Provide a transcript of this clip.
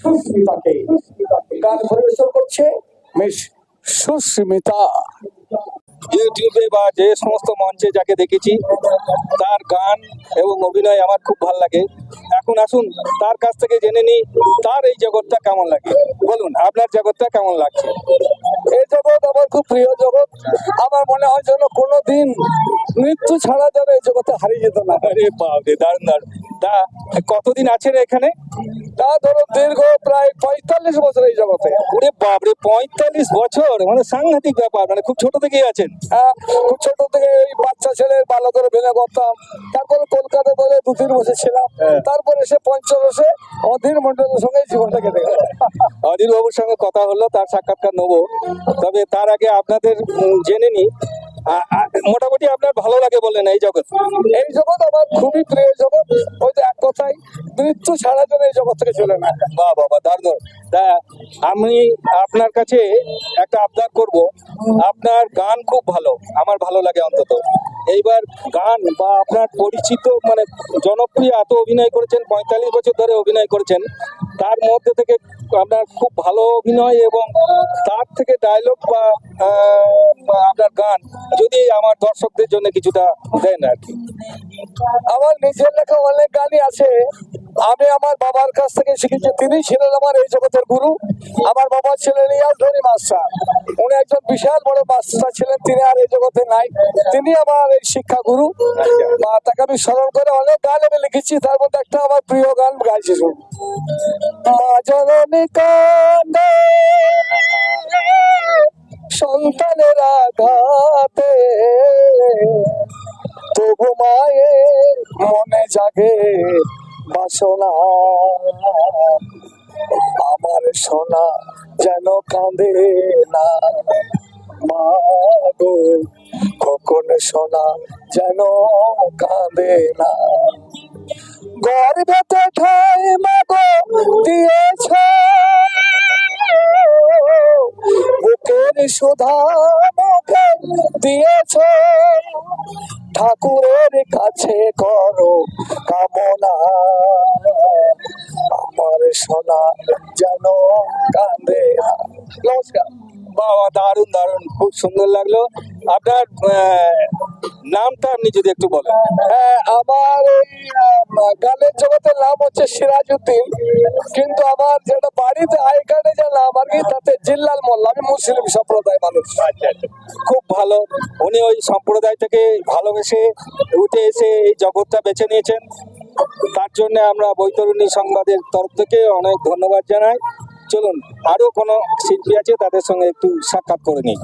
সুস্মিতাকে। গান পরিবেশন করছে মিস সুস্মিতা। ইউটিউবে বা যে সমস্ত মঞ্চে যাকে দেখেছি তার গান এবং অভিনয় আমার খুব ভালো লাগে। এখন আসুন তার কাছ থেকে জেনে নিই তার এই জগৎটা কেমন লাগে? বলুন আপনার জগৎটা কেমন লাগছে? এই জগৎ আমার খুব প্রিয় জগৎ। আমার মনে হয় যেন কোনোদিন মৃত্যু ছাড়া যেন এই জগতে হারিয়ে যেত না আরে বাপরে দারুণ দারুণ। তা কতদিন আছেন এখানে? তা ধরো দীর্ঘ প্রায় পঁয়তাল্লিশ বছর এই জগতে। ওরে বাপরে পঁয়তাল্লিশ বছর? মানে সাংঘাতিক ব্যাপার মানে খুব ছোট থেকেই আছেন। আহ, খুব ছোট থেকে এই বাচ্চা ছেলে ভালো করে বেলে করতাম। তারপরে কলকাতা বলে দু তিন বছর ছিলাম হ্যাঁ। তারপরে সে পঞ্চদশে অধীর মন্ডলের সঙ্গে জীবনটা কেটে গেল। অধীর বাবুর সঙ্গে কথা হলো তার সাক্ষাৎকার নেব। তবে তার আগে আপনাদের জেনে আ- মোটামুটি আপনার ভালো লাগে বলেন এই জগৎ? এই জগৎ আমার খুবই প্রিয় জগৎ। ওই যে এক কথাই মৃত্যু ছাড়া যেন এই জগৎ থেকে চলে না। বা বাবা দারুণ। তা আমি আপনার কাছে একটা আবদার করব। আপনার গান খুব ভালো আমার ভালো লাগে অন্তত। এইবার গান বা আপনার পরিচিত মানে জনপ্রিয় এত অভিনয় করেছেন পঁয়তাল্লিশ বছর ধরে অভিনয় করেছেন তার মধ্যে থেকে আপনার খুব ভালো অভিনয় এবং তার থেকে ডায়লগ বা আপনার গান যদি আমার দর্শকদের জন্য কিছুটা দেন আর কি। আমার নিজের লেখা অনেক গানই আছে। আমি আমার বাবার কাছ থেকে শিখেছি, তিনি ছিলেন আমার এই জগতের গুরু। আমার বাবা ছিলেন ইয়াজধনী মাস্টার। উনি একজন বিশাল বড় মাস্টার ছিলেন, তিনি আর এই জগতে নাই। তিনি আমার এই শিক্ষা গুরু। বা তাকে আমি স্মরণ করে অনেক গান আমি লিখেছি, তার মধ্যে একটা আমার প্রিয় গান গাইছি সন্তানের আঘাতে। তবু মায়ের মনে জাগে বাসনা। আমার সোনা যেন কাঁদে না। মাগো কখন সোনা যেন কাঁদে না। গর্ভেতে ঠাই মাগো দিয়েছ মুখে দিয়েছ। ঠাকুরের কাছে করো কামনা। আমার সোনা যেন কাঁদে নমস্কার। বাবা দারুণ দারুণ খুব সুন্দর লাগল। আপনার নামটা আপনি যদি একটু বলেন। হ্যাঁ, আমার এই গানের জগতের নাম হচ্ছে সিরাজউদ্দিন কিন্তু আমার যেটা বাড়িতে আই কার্ডে যে নাম আর কি তাতে জিল্লাল মোল্লা আমি মুসলিম সম্প্রদায় মানুষ। আচ্ছা আচ্ছা। খুব ভালো। উনি ওই সম্প্রদায় থেকে ভালোবেসে উঠে এসে এই জগৎটা বেছে নিয়েছেন। তার জন্য আমরা বৈতরণী সংবাদের তরফ থেকে অনেক ধন্যবাদ জানাই। চলুন আরও কোনো শিল্পী আছে তাদের সঙ্গে একটু সাক্ষাৎ করে নিই।